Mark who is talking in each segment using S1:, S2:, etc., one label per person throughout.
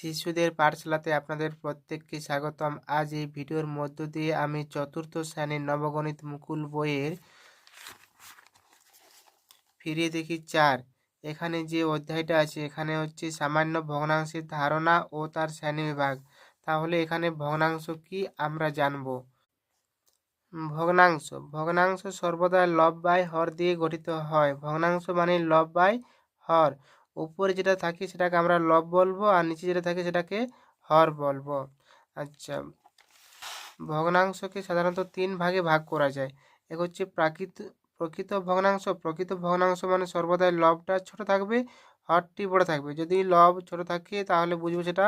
S1: শিশুদের পাঠশালাতে আপনাদের প্রত্যেককে স্বাগতম। আজ এই ভিডিওর মধ্য দিয়ে আমি চতুর্থ শ্রেণির নবগণিত মুকুল বইয়ের ফিরিয়ে দেখি চার। এখানে যে অধ্যায়টা আছে, এখানে হচ্ছে সামান্য ভগ্নাংশের ধারণা ও তার শ্রেণীবিভাগ তাহলে এখানে ভগ্নাংশ কি আমরা জানব? ভগ্নাংশ। ভগ্নাংশ সর্বদা লব বাই হর দিয়ে গঠিত হয়। ভগ্নাংশ মানে লব বাই হর। উপরে যেটা থাকে সেটাকে আমরা লব বলব আর নিচে যেটা থাকে সেটাকে হর বলব। আচ্ছা ভগ্নাংশকে সাধারণত তিন ভাগে ভাগ করা যায়। এক হচ্ছে প্রাকৃত, প্রকৃত ভগ্নাংশ। প্রকৃত ভগ্নাংশ মানে সর্বদাই লবটা ছোট থাকবে, হরটি বড় থাকবে। যদি লব ছোট থাকে তাহলে বুঝব সেটা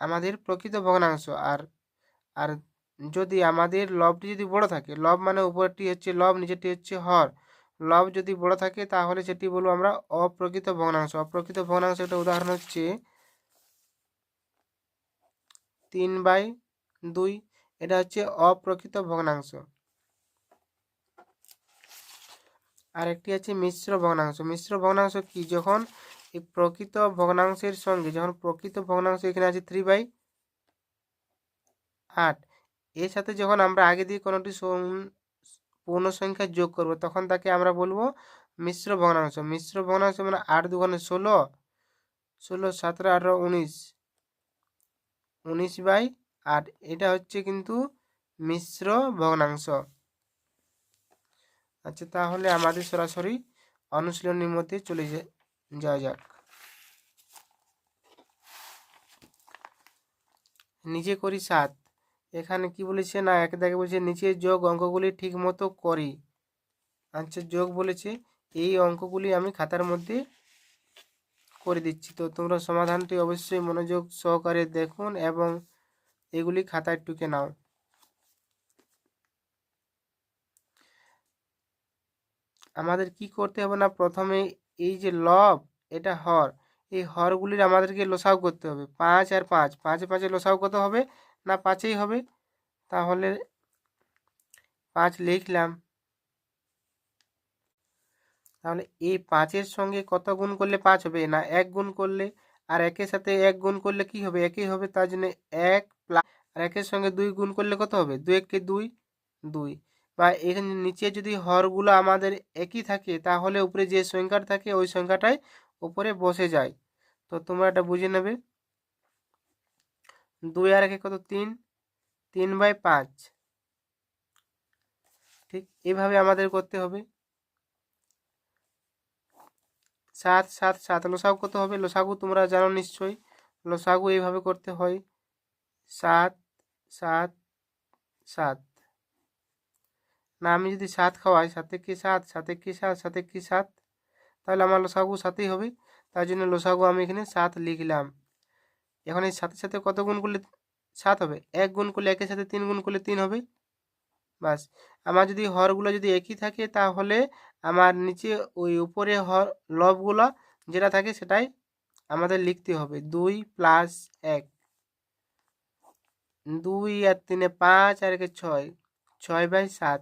S1: আমাদের প্রকৃত ভগ্নাংশ। আর আর যদি আমাদের লবটি যদি বড় থাকে, লব মানে উপরটি হচ্ছে লব, নিচেরটি হচ্ছে হর। লব যদি বড় থাকে, তাহলে সেটি বলব আমরা অপ্রকৃত ভগ্নাংশ। অপ্রকৃত ভগ্নাংশ একটা উদাহরণ হচ্ছে তিন বাই দুই, এটা হচ্ছে অপ্রকৃত ভগ্নাংশ। আর একটি আছে মিশ্র ভগ্নাংশ। মিশ্র ভগ্নাংশ কি? যখন এই প্রকৃত ভগ্নাংশের সঙ্গে, যখন প্রকৃত ভগ্নাংশ এখানে আছে থ্রি বাই আট, এর সাথে যখন আমরা আগে দিয়ে কোনোটি পূর্ণ সংখ্যা যোগ করব, তখন তাকে আমরা বলব মিশ্র ভগ্নাংশ। মিশ্র ভগ্নাংশ মানে আট দুগুণে ষোলো ষোলো, সতেরো, আঠারো, উনিশ। উনিশ বাই আট, এটা হচ্ছে কিন্তু মিশ্র ভগ্নাংশ। আচ্ছা তাহলে আমাদের সরাসরি অনুশীলনীর মধ্যে চলে যাওয়া যাক। নিজে করি সাত। এখানে কি বলেছে? না, এক দেখে বলছে নিচে যোগ অঙ্কগুলি ঠিক মতো করি। আচ্ছা যোগ বলেছে, এই অঙ্কগুলি আমি খাতার মধ্যে করে দিচ্ছি। তো তোমরা সমাধানটি অবশ্যই মনোযোগ সহকারে দেখুন এবং এগুলি খাতায় টুকে নাও। আমাদের কি করতে হবে না? প্রথমে এই যে লব, এটা হর। এই হরগুলির আমাদেরকে লোসাও করতে হবে। পাঁচ আর পাঁচ, পাঁচে পাঁচে লোসাও কত হবে? না পাঁচেই হবে? তাহলে পাঁচ লিখলাম। তাহলে এই পাঁচের সঙ্গে কত গুণ করলে পাঁচ হবে? না, এক গুণ করলে আর একের সাথে এক গুণ করলে কি হবে? একই হবে তার জন্য এক প্লাস আর একের সঙ্গে দুই গুণ করলে কত হবে? দুই এককে দুই দুই। বা এখানে নিচে যদি হরগুলো আমাদের একই থাকে, তাহলে উপরে যে সংখ্যাটা থাকে, ওই সংখ্যাটাই উপরে বসে যায়। তো তোমরা এটা বুঝে নেবে। দুই আর একে কত? তিন। তিন বাই পাঁচ। ঠিক এভাবে আমাদের করতে হবে। সাত সাত সাত। লোসাগু কত হবে? লোসাগু তোমরা জানো নিশ্চয়ই। লোসাগু এইভাবে করতে হয়। সাত সাত সাত। না, আমি যদি সাত খাওয়াই সাথে কি সাত? সাথে কি সাত? সাথে কি সাত? তাহলে আমার লোসাগু সাথেই হবে। তার জন্য লোসাগু আমি এখানে সাত লিখলাম। এখন এই সাথে সাথে কত গুণ করলে সাত হবে? এক গুণ করলে একের সাথে তিন গুণ করলে তিন হবে? বাস, আমার যদি হরগুলো যদি একই থাকে তাহলে আমার নিচে ওই উপরে হর লবগুলো যেটা থাকে সেটাই আমাদের লিখতে হবে। দুই প্লাস এক। দুই আর তিনে পাঁচ আর একে ছয়। ছয় বাই সাত।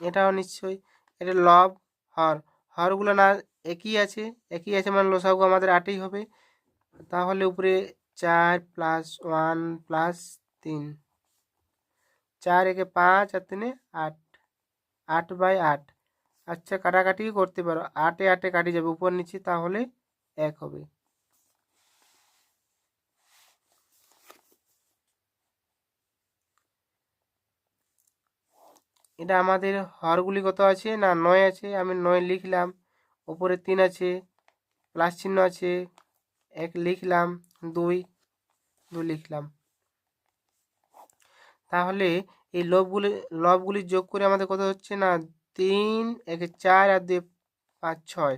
S1: এটাও নিশ্চয়ই। এটা লব, হর। হরগুলো না একই আছে একই আছে মানে লোসাগু আমাদের আটই হবে। তাহলে উপরে চার প্লাস ওয়ান প্লাস তিন। চার একে পাঁচ আর তিনে আট। আট বাই আট। আচ্ছা কাটাকাটি করতে পারো। আটে আটে কাটি যাবে, উপর নিচে তাহলে এক হবে। এটা আমাদের হরগুলি কত আছে না নয় আছে? আমি নয় লিখলাম। ওপরে তিন আছে প্লাস চিহ্ন আছে, এক লিখলাম, দুই দুই লিখলাম। তাহলে এই লবগুলি লবগুলি যোগ করে আমাদের কত হচ্ছে না, তিন, একে চার আর দুই, পাঁচ, ছয়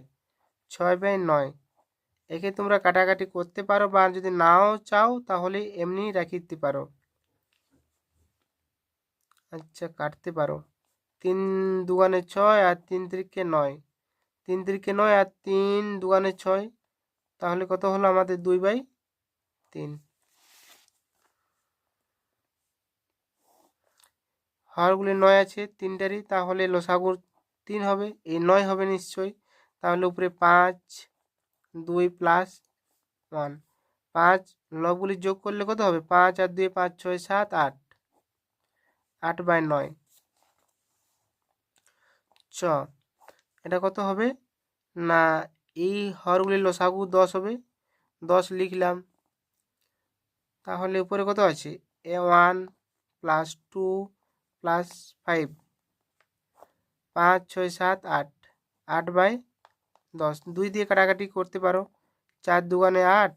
S1: ছয় বাই নয়। একে তোমরা কাটাকাটি করতে পারো বা যদি নাও চাও তাহলে এমনি রাখি দিতে পারো। আচ্ছা কাটতে পারো। তিন দুগানে ছয় আর তিন তিরিকে নয়। তিন তিরিকে নয় আর তিন দুগানে ছয়। তাহলে কত হলো আমাদের দুই বাই তিন? হরগুলি নয় আছে, তিনটারই। তাহলে লসাগুর তিন হবে, এই নয় হবে নিশ্চয়ই। তাহলে উপরে পাঁচ, দুই প্লাস ওয়ান। পাঁচ লবগুলি যোগ করলে কত হবে? পাঁচ আর দুই, পাঁচ, ছয়, সাত, আট। আট বাই নয়। চ। এটা কত হবে? না, এই হরগুলির লসাগু দশ হবে। দশ লিখলাম। তাহলে উপরে কত আছে? A one plus two plus five. পাঁচ, ছয়, সাত, আট। আট বাই দশ। দুই দিয়ে কাটাকাটি করতে পারো। চার দুগানে আট,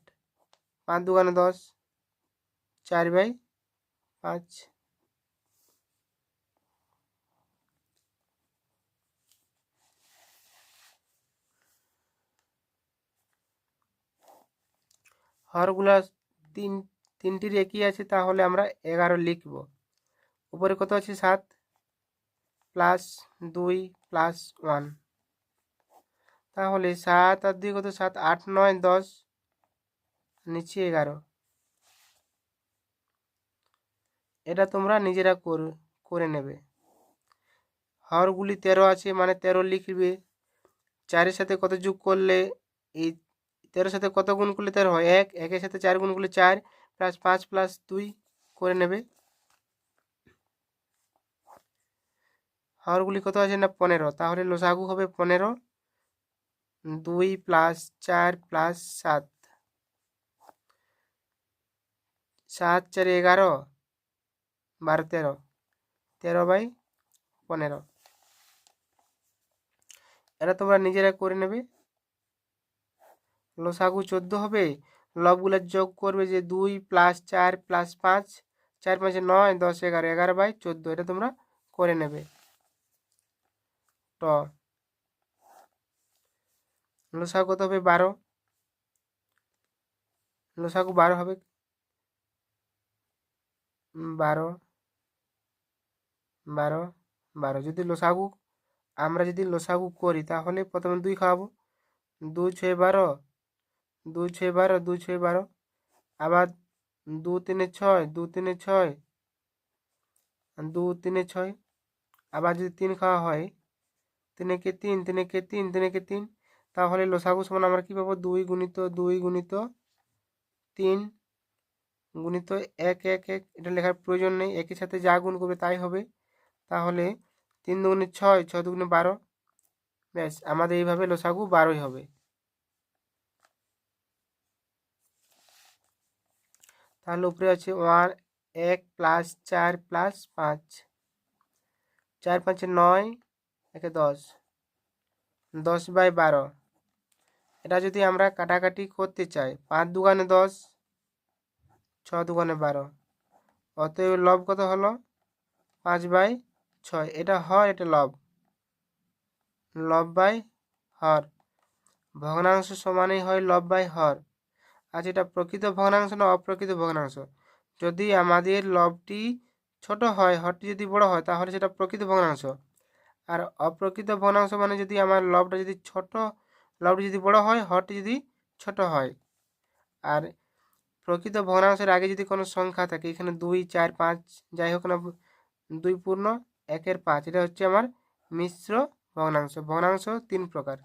S1: পাঁচ দুগানে দশ। চার বাই পাঁচ। হরগুলা তিন তিনটির একই আছে, তাহলে আমরা এগারো লিখব। উপরে কত আছে? সাত প্লাস দুই প্লাস ওয়ান। তাহলে সাত আর দুই কত? সাত, আট, নয়, দশ নিচে এগারো। এটা তোমরা নিজেরা করে নেবে। হরগুলি তেরো আছে মানে তেরো লিখবে। চারের সাথে কত যোগ করলে? এই তেরোর সাথে কত গুণ করলে তেরো হয়? এক, একের সাথে চার গুণ করলে চার প্লাস পাঁচ প্লাস দুই করে নেবে। হরগুলি কত আছে না? পনেরো। তাহলে লোসাগু হবে পনেরো, দুই প্লাস চার প্লাস সাত। সাত চার এগারো, বারো তেরো। তেরো বাই পনেরো। এটা তোমরা নিজেরা করে নেবে। লসাগু চোদ্দ হবে। লবগুলো যোগ করবে যে দুই প্লাস চার প্লাস পাঁচ, চার পাঁচে নয়, দশ, এগারো এগারো বাই চোদ্দ। এটা তোমরা করে নেবে। ট। লসাগু কত হবে? বারো। লসাগু বারো হবে। বারো। বারো বারো। যদি লসাগু, আমরা যদি লসাগু করি তাহলে প্রথমে দুই খাওয়াবো। দুই ছয় বারো দুই ছয় বারো, দুই ছয় বারো। আবার দু তিনে ছয় দু তিনে ছয় দু তিনে ছয়। আবার যদি তিন খাওয়া হয়, তিনে কে তিন, তিনে কে তিন, তিনে কে তিন, তাহলে লসাগু সমান আমরা কী পাবো? দুই গুণিত দুই গুণিত তিন গুণিত এক এক এক। এটা লেখার প্রয়োজন নেই একই সাথে যা গুণ করবে তাই হবে। তাহলে তিন দুগুণে ছয় ছ দুগুণে বারো। ব্যাস, আমাদের এইভাবে লসাগু বারোই হবে। তাহলে উপরে আছে ওয়ান এক প্লাস চার প্লাস পাঁচ। চার পাঁচে নয়, একে দশ। দশ বাই বারো। এটা যদি আমরা কাটাকাটি করতে চাই, পাঁচ দুগানে দশ, ছ দুগানে বারো। অতএব লব কত হলো? পাঁচ বাই ছয়। এটা হর, এটা লব। লব বাই হর। ভগ্নাংশ সমানই হয় লব বাই হর। আচ্ছা এটা প্রকৃত ভগ্নাংশ না অপ্রকৃত ভগ্নাংশ। যদি আমাদের লবটি ছোট হয়, হরটি যদি বড় হয়, তাহলে সেটা প্রকৃত ভগ্নাংশ। আর অপ্রকৃত ভগ্নাংশ মানে যদি আমার লবটা যদি ছোট, লবটি যদি বড় হয়, হরটি যদি ছোট হয়। আর প্রকৃত ভগ্নাংশের আগে যদি কোনো সংখ্যা থাকে, এখানে দুই, চার, পাঁচ, যাই হোক না, দুই পূর্ণ, একের পাঁচ, এটা হচ্ছে আমার মিশ্র ভগ্নাংশ। ভগ্নাংশ তিন প্রকার।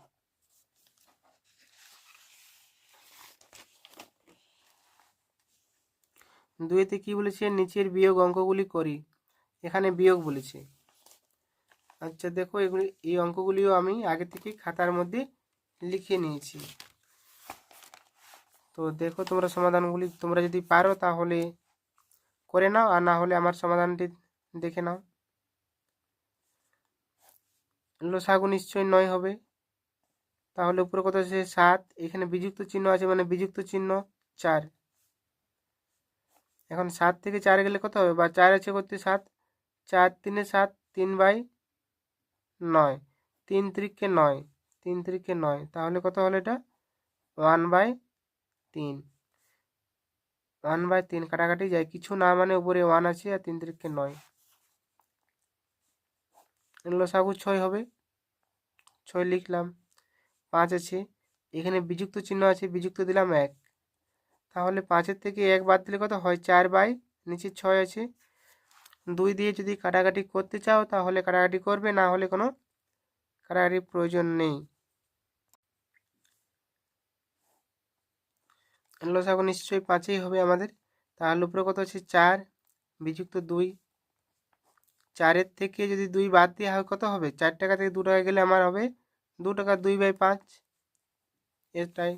S1: দুইতে কি বলেছে? নিচের বিয়োগ অঙ্কগুলি করি। এখানে বিয়োগ বলেছে। আচ্ছা দেখো, এগুলি, এই অঙ্কগুলিও আমি আগে থেকে খাতার মধ্যে লিখে নিয়েছি। তো দেখো, তোমরা সমাধানগুলি, তোমরা যদি পারো তাহলে করে নাও, আর না হলে আমার সমাধানটি দেখে নাও। লোসাগু নিশ্চয়ই নয় হবে। তাহলে উপরে কত আছে? সাত। এখানে বিযুক্ত চিহ্ন আছে মানে বিযুক্ত চিহ্ন চার। এখন সাত থেকে চার গেলে কত হবে? বা চার আছে করতে সাত, চার তিনে সাত, তিন বাই নয়, তিন ত্রিককে নয়, তিন ত্রিককে নয়, তাহলে কত হলো এটা? ওয়ান বাই তিন। ওয়ান বাই তিন কাটাকাটি যায়। কিছু না মানে উপরে ওয়ান আছে আর তিন ত্রিককে নয়। লসাগু ছয় হবে। ছয় লিখলাম। পাঁচ আছে। এখানে বিযুক্ত চিহ্ন আছে। বিযুক্ত দিলাম এক। তাহলে পাঁচের থেকে এক বাদ দিলে কত হয় চার বাই, নিচে ছয় আছে। দুই দিয়ে যদি কাটাকাটি করতে চাও তাহলে কাটাকাটি করবে, না হলে কোনো কাটাকাটির প্রয়োজন নেই। লসাগ নিশ্চয়ই পাঁচেই হবে আমাদের। তার উপরে কত হচ্ছে চার, বিযুক্ত দুই। চারের থেকে যদি দুই বাদ দিয়ে হয় কত হবে? চার টাকা থেকে দু টাকা গেলে আমার হবে দু টাকা দুই বাই পাঁচ। এটাই।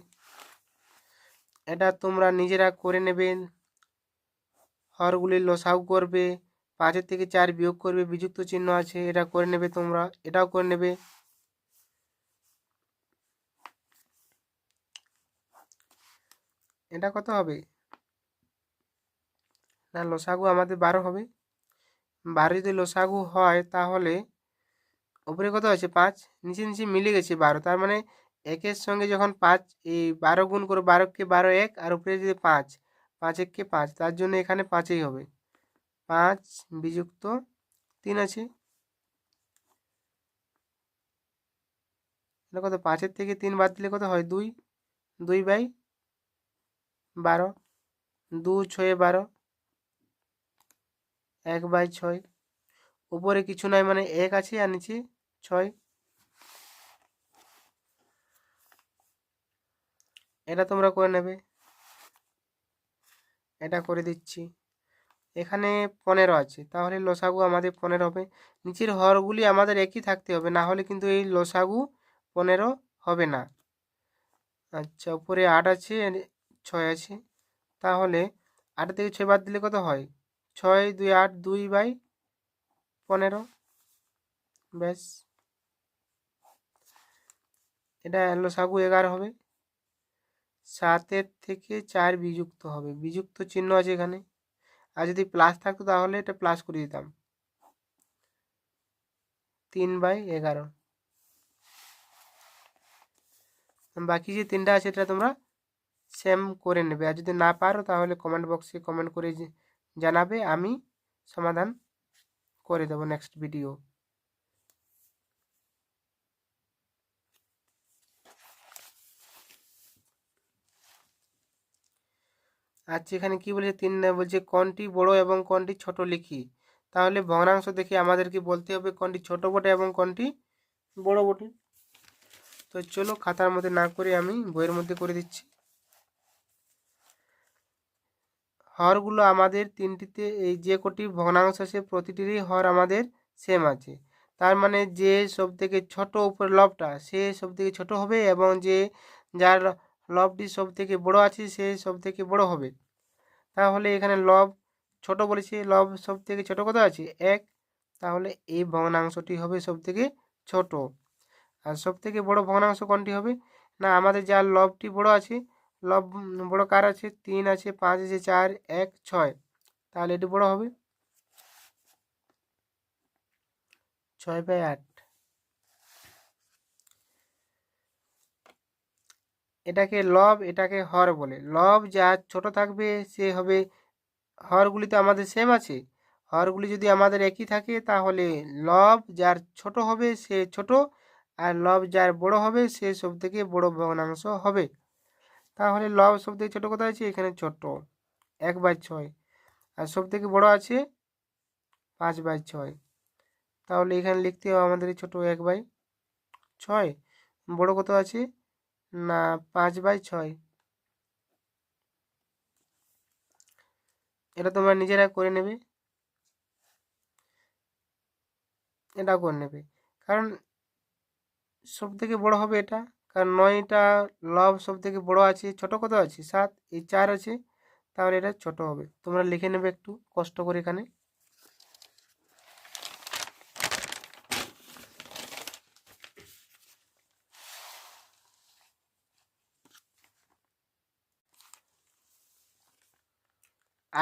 S1: এটা তোমরা নিজেরা করে নেবেন হরগুলির লসাগু করবে, পাঁচের থেকে চার বিয়োগ করবে, বিযুক্ত চিহ্ন আছে, এটা করে নেবে তোমরা, এটাও করে নেবে। এটা কত হবে? না, লসাগু আমাদের বারো হবে। বারো যদি লসাগু হয়, তাহলে উপরে কত আছে? পাঁচ। নিচে নিচে মিলে গেছে বারো। তার মানে একের সঙ্গে যখন পাঁচ, এই বারো গুণ করে, বারোকে বারো এক, আর উপরে যদি পাঁচ পাঁচ এককে পাঁচ, তার জন্য এখানে পাঁচই হবে। পাঁচ বিযুক্ত তিন আছে। কত? পাঁচের থেকে তিন বাদ দিলে কত হয়? দুই দুই বাই বারো, দু ছয়ে বারো, এক বাই ছয়। উপরে কিছু নয় মানে এক আছে আর নিচে ছয়। এটা তোমরা করে নেবে। এটা করে দিচ্ছি। এখানে পনেরো আছে। তাহলে লসাগু আমাদের পনেরো হবে। নিচের হরগুলি আমাদের একই থাকতে হবে। না হলে কিন্তু এই লসাগু পনেরো হবে না। আচ্ছা উপরে আট আছে ছয় আছে। তাহলে আট থেকে ছয় বাদ দিলে কত হয়? ছয়, দুই, আট, দুই বাই পনেরো। ব্যাস। এটা লসাগু এগারো হবে। সাতের থেকে চার বিযুক্ত হবে। বিযুক্ত চিহ্ন আছে এখানে। আর যদি প্লাস থাকতো তাহলে এটা প্লাস করে দিতাম। তিন বাই এগারো। বাকি যে তিনটা আছে এটা তোমরা সেম করে নেবে। আর যদি না পারো তাহলে কমেন্ট বক্সে কমেন্ট করে জানাবে, আমি সমাধান করে দেবো নেক্সট ভিডিও আচ্ছা এখানে কি বলছে, তিন বলছে, কোনটি বড় এবং কোনটি ছোট লিখি। তাহলে ভগ্নাংশ দেখে আমাদেরকে বলতে হবে কোনটি ছোট বটে এবং কোনটি বড় বটে। তো চলো খাতার মধ্যে না করে আমি বইয়ের মধ্যে করে দিচ্ছি। হরগুলো আমাদের তিনটিতে, এই যে কটি ভগ্নাংশ আছে, প্রতিটিরই হর আমাদের সেম আছে। তার মানে যে সব থেকে ছোট উপর লবটা, সে সব থেকে ছোট হবে এবং যে যার লবটি সব থেকে বড় আছে, সে সব থেকে বড় হবে। তাহলে এখানে লব ছোট বলেছে লব সব থেকে ছোট কত আছে? এক। তাহলে এই ভগ্নাংশটি হবে সব থেকে ছোট। আর সব থেকে বড় ভগ্নাংশ কোনটি হবে? না, আমাদের যার লবটি বড় আছে লব বড় কার আছে? তিন আছে, পাঁচ আছে, চার, এক, ছয়। তাহলে এটি বড় হবে। ছয় বাই আট। এটাকে লব, এটাকে হর বলে। লব যা ছোট থাকবে, সে হবে, হরগুলি তো আমাদের সেম আছে। হরগুলি যদি আমাদের একই থাকে, তাহলে লব যার ছোট হবে, সে ছোট, আর লব যার বড় হবে, সে সব থেকে বড় ভগ্নাংশ হবে। তাহলে লব সব থেকে ছোটো কোথায় আছে? এখানে ছোট। এক বাই ছয়। আর সব থেকে বড় আছে? পাঁচ বাই ছয়। তাহলে এখানে লিখতে হবে আমাদের ছোট এক বাই ছয়। বড় কত আছে? না, পাঁচ বাই ছয়। এটা তোমরা নিজেরা করে নেবে। এটা করে নেবে। কারণ সব থেকে বড় হবে এটা। কারণ নয়টা লব সব থেকে বড় আছে, ছোট কত আছে? সাত, এই চার আছে। তাহলে এটা ছোট হবে। তোমরা লিখে নেবে একটু কষ্ট করে এখানে।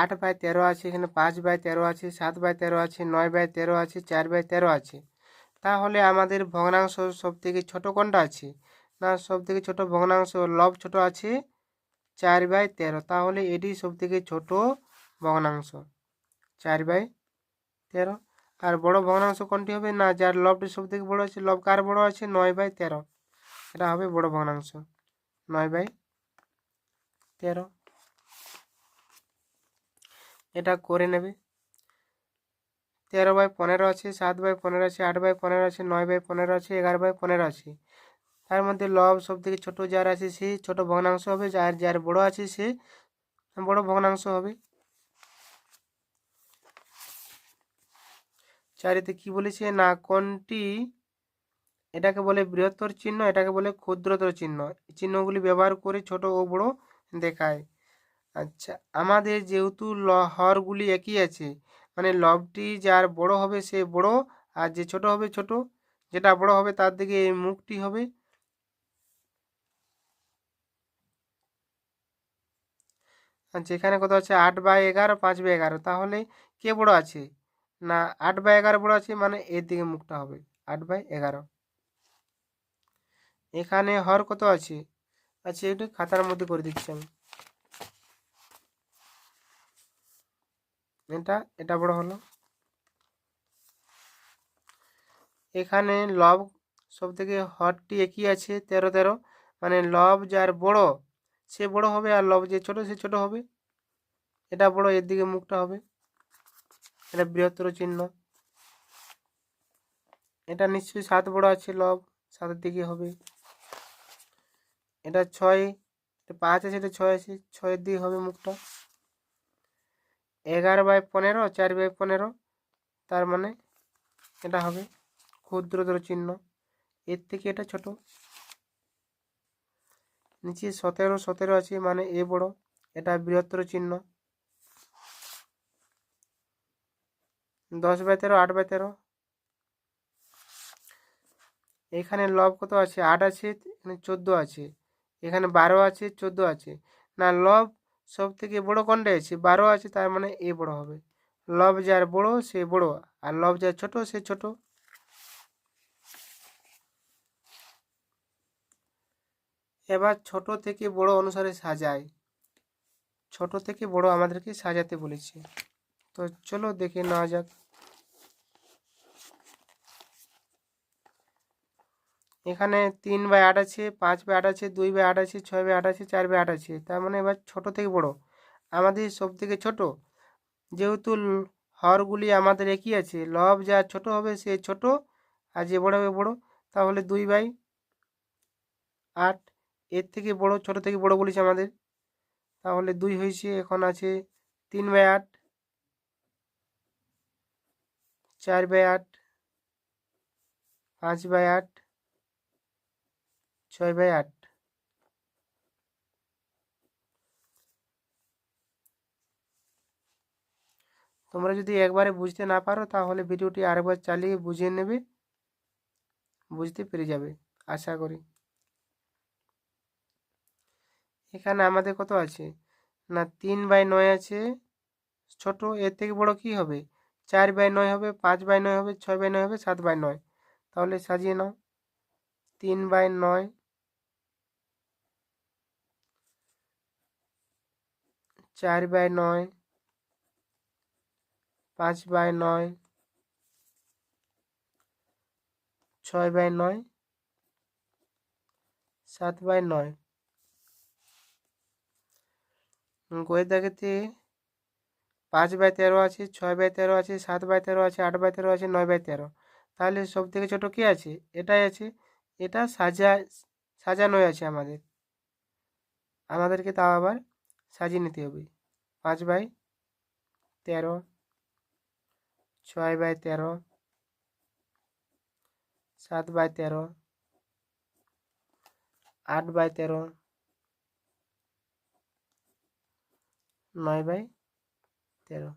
S1: আট বাই তেরো আছে, এখানে পাঁচ বাই তেরো আছে, সাত বাই তেরো আছে, নয় বাই তেরো আছে, চার বাই তেরো আছে। তাহলে আমাদের ভগ্নাংশ সব থেকে ছোটো কোনটা আছে? না সব থেকে ছোটো ভগ্নাংশ লব ছোট আছে, চার বাই তেরো। তাহলে এটি সব থেকে ছোটো ভগ্নাংশ, চার বাই তেরো। আর বড় ভগ্নাংশ কোনটি হবে? না, যার লবটি সব থেকে বড়ো আছে, লব কার বড়ো আছে? নয় বাই তেরো। এটা হবে বড় ভগ্নাংশ, নয় বাই তেরো। এটা করে নেবে। তেরো বাই পনেরো আছে, সাত বাই পনেরো আছে, আট বাই পনেরো আছে, নয় বাই পনেরো আছে, এগারো বাই পনেরো আছে। তার মধ্যে লব সব থেকে ছোটো যার আছে সে ছোট ভগ্নাংশ হবে, যার যার বড় আছে সে বড় ভগ্নাংশ হবে। চারিতে কি বলেছে? না, কোনটি? এটাকে বলে বৃহত্তর চিহ্ন, এটাকে বলে ক্ষুদ্রতর চিহ্ন। চিহ্নগুলি ব্যবহার করে ছোট ও বড় দেখায়। আচ্ছা আমাদের যেহেতু ল, হরগুলি একই আছে মানে লবটি যার বড় হবে সে বড়, আর যে ছোট হবে ছোট, যেটা বড় হবে তার দিকে মুখটি হবে। আচ্ছা এখানে কত আছে আট বাই এগারো, পাঁচ বাই এগারো, তাহলে কে বড় আছে? না, আট বাই এগারো বড় আছে মানে এর দিকে মুখটা হবে, আট বাই এগারো। এখানে হর কত আছে? আচ্ছা একটু খাতার মধ্যে করে দিচ্ছি আমি। এটা এটা বড় হলো। এখানে লব সব থেকে হরটি একই আছে? তেরো তেরো। মানে লব যার বড়, সে বড় হবে আর লব যে ছোট, সে ছোট হবে। এটা বড়, এর দিকে মুখটা হবে। এটা বৃহত্তর চিহ্ন। এটা নিশ্চয়ই সাত বড় আছে লব, সাতের দিকে হবে। এটা ছয় পাঁচ আছে, এটা ছয় আছে, ছয়ের দিকে হবে মুখটা। এগারো বাই পনেরো, চার বাই পনেরো, তার মানে এটা হবে ক্ষুদ্রতর চিহ্ন। এর থেকে এটা ছোট। নিচে সতেরো সতেরো আছে মানে এ বড়। এটা বৃহত্তর চিহ্ন। দশ বাই তেরো, আট বাই তেরো। এখানে লব কত আছে? আট আছে, এখানে চোদ্দ আছে। এখানে বারো আছে, চোদ্দ আছে। না, লব সব থেকে বড় কোনটা আছে বারো আছে, তার মানে এ বড় হবে। লব যার বড়, সে বড়। আর লব যার ছোট, সে ছোট। এবার ছোট থেকে বড় অনুসারে সাজায় ছোট থেকে বড় আমাদেরকে সাজাতে বলেছে। তো চলো দেখে নেওয়া যাক। এখানে তিন বাই আট আছে, পাঁচ বাই আট আছে, দুই বাই আট আছে, ছয় বাই আট আছে, চার বাই আট আছে। তার মানে এবার ছোট থেকে বড়। আমাদের সব থেকে ছোট। যেহেতু হরগুলি আমাদের একই আছে, লব যা ছোট হবে সে ছোট আর যে বড় হবে বড়। তাহলে দুই বাই আট, এর থেকে বড়, ছোট থেকে বড় বলেছে আমাদের। তাহলে দুই হয়েছে, এখন আছে তিন বাই আট, চার বাই আট, পাঁচ বাই আট ছয় বাই আট। তোমরা যদি একবারে বুঝতে না পারো, তাহলে ভিডিওটি আরেকবার চালিয়ে বুঝিয়ে নেবে, বুঝতে পেরে যাবে, আশা করি। এখানে আমাদের কত আছে? না, তিন বাই নয় আছে। ছোট, এর থেকে বড় কি হবে? চার বাই নয় হবে, পাঁচ বাই নয় হবে, ছয় বাই নয় হবে, সাত বাই নয়। তাহলে সাজিয়ে নাও। তিন বাই নয় চার বাই নয়, পাঁচ বাই নয়, ছয় বাই নয়, সাত বাই নয়। গোয়ের পাঁচ বাই তেরো আছে, ছয় বাই তেরো আছে, সাত বাই তেরো আছে, আট বাই তেরো আছে, নয় বাই তেরো। তাহলে সব থেকে ছোটো কী আছে? এটাই আছে। এটা সাজা, সাজানোই আছে আমাদের। আমাদেরকে তাও আবার সাজিয়ে নিতে হবে। পাঁচ বাই তেরো, ছয় বাই তেরো, সাত বাই তেরো, আট বাই তেরো, নয় বাই তেরো।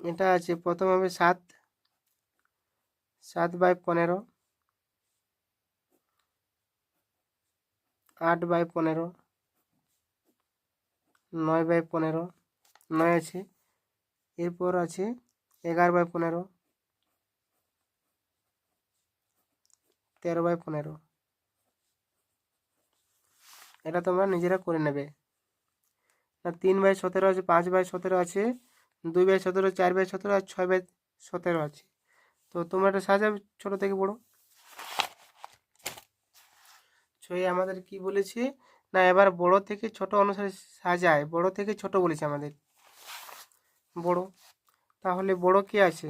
S1: এটা আছে, প্রথম হবে সাত সাত বাই পনেরো, আট বাই পনেরো, নয় বাই পনেরো, নয় আছে। এরপর আছে এগারো বাই পনেরো, তেরো বাই পনেরো। এটা তোমরা নিজেরা করে নেবে। না, তিন বাই সতেরো আছে, পাঁচ বাই সতেরো আছে, দুই বাই সতেরো, চার বাই সতেরো, আর ছয় বাই সতেরো আছে। তো তোমরা এটা সাজাবে ছোটো থেকে বড়ো। ছয় আমাদের কি বলেছে? না, এবার বড় থেকে ছোট অনুসারে সাজায়। বড় থেকে ছোট বলেছে আমাদের। বড়। তাহলে বড় কি আছে?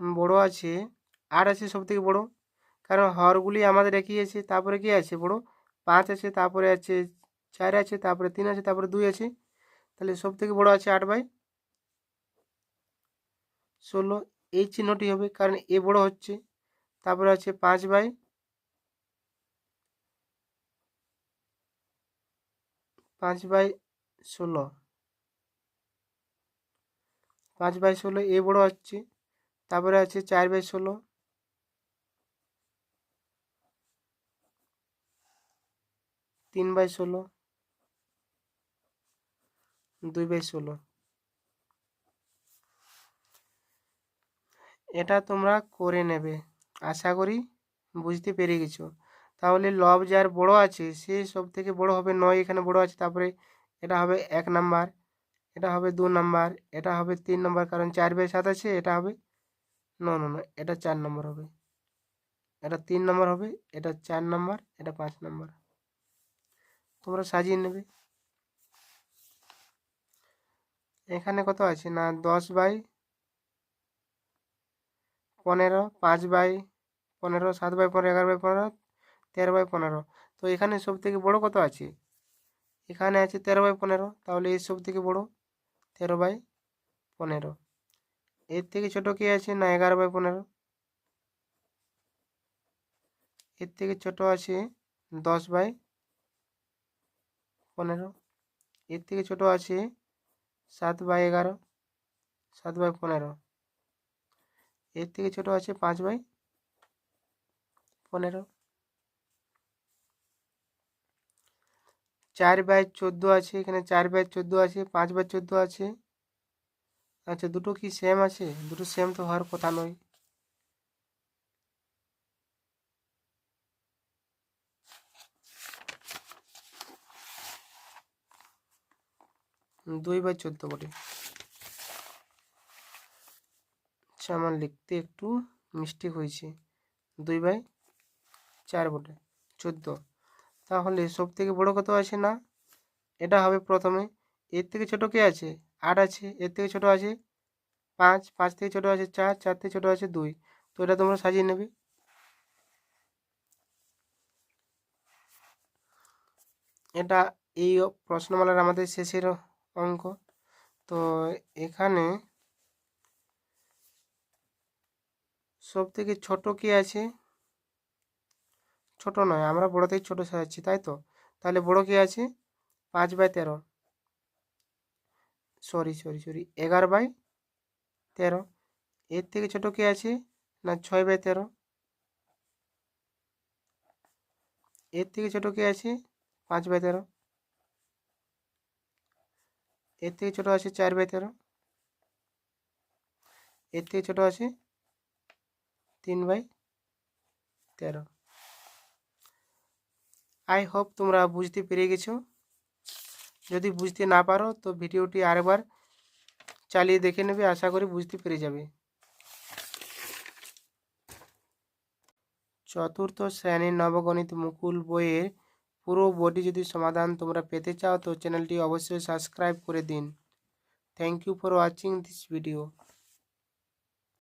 S1: বড় আছে। আট আছে সব থেকে বড়? কারণ হরগুলি আমাদের একই আছে, তারপরে কি আছে? বড়। পাঁচ আছে, তারপরে আছে চার আছে, তারপরে তিন আছে, তারপরে দুই আছে। তাহলে সব থেকে বড় আছে আট বাই ষোলো, এই চিহ্নটি হবে কারণ এ বড় হচ্ছে। তারপরে আছে পাঁচ বাই পাঁচ বাই ষোলো। পাঁচ বাই ষোলো এ বড় হচ্ছে। তারপরে আছে চার বাই ষোলো। তিন বাই ষোলো। দুই বাই ষোলো। এটা তোমরা করে নেবে। আশা করি বুঝতে পেরে গেছো। তাহলে লব যার বড় আছে, সে সব থেকে বড় হবে নয় এখানে বড় আছে, তারপরে এটা হবে এক নাম্বার, এটা হবে দু নাম্বার, এটা হবে তিন নাম্বার, কারণ চার বাই সাত আছে, এটা হবে ন ন, এটা চার নম্বর হবে। এটা তিন নম্বর হবে, এটা চার নম্বর, এটা পাঁচ নম্বর। তোমরা সাজিয়ে নেবে। এখানে কত আছে? না, দশ বাই পনেরো, পাঁচ বাই পনেরো, সাত বাই পনেরো, এগারো বাই পনেরো, তেরো বাই পনেরো। তো এখানে সব থেকে বড় কত আছে? এখানে আছে তেরো বাই পনেরো, তাহলে এর সব থেকে বড় তেরো বাই পনেরো। এর থেকে ছোট কি আছে? না, এগারো বাই পনেরো। এর থেকে ছোট আছে দশ বাই পনেরো। এর থেকে ছোট আছে সাত বাই এগারো, সাত বাই পনেরো। এর থেকে ছোট আছে পাঁচ বাই পনেরো। চার বাই চোদ্দ আছে, এখানে চার বাই চোদ্দ আছে, পাঁচ বাই চোদ্দ আছে। আচ্ছা দুটো কি সেম আছে? দুটো সেম তো হওয়ার কথা নয়। দুই বাই চোদ্দ বটে আচ্ছা আমার লিখতে একটু মিস্টেক হয়েছে। দুই বাই চার বটে, চোদ্দ। তাহলে সব থেকে বড় কত আছে না? এটা হবে প্রথমে, এর থেকে ছোট কে আছে? আট আছে, এর থেকে ছোট আছে পাঁচ পাঁচ থেকে ছোট আছে চার চার থেকে ছোট আছে দুই। তো এটা তোমরা সাজিয়ে নেবে। এটা এই প্রশ্নমালার আমাদের শেষের অঙ্ক। তো এখানে সব থেকে ছোট কি আছে? ছোট নয়, আমরা বড় থেকে ছোট সাজাচ্ছি, তাই তো? তাহলে বড় কি আছে? পাঁচ বাই তেরো। সরি সরি সরি, এগারো বাই তেরো। এর থেকে ছোট কি আছে? না, ছয় বাই তেরো। এর থেকে ছোট কি আছে? পাঁচ বাই তেরো। এর থেকে ছোট আছে চার বাই তেরো। এর থেকে ছোট আছে তিন বাই তেরো। আই হোপ তোমরা বুঝতে পেরে গেছো। যদি বুঝতে না পারো, তো ভিডিওটি আরেকবার চালিয়ে দেখে নেবে, আশা করি বুঝতে পেরে যাবে। চতুর্থ শ্রেণির নবগণিত মুকুল বইয়ের পুরো বডি যদি সমাধান তোমরা পেতে চাও, তো চ্যানেলটি অবশ্যই সাবস্ক্রাইব করে দিন। Thank you for watching this video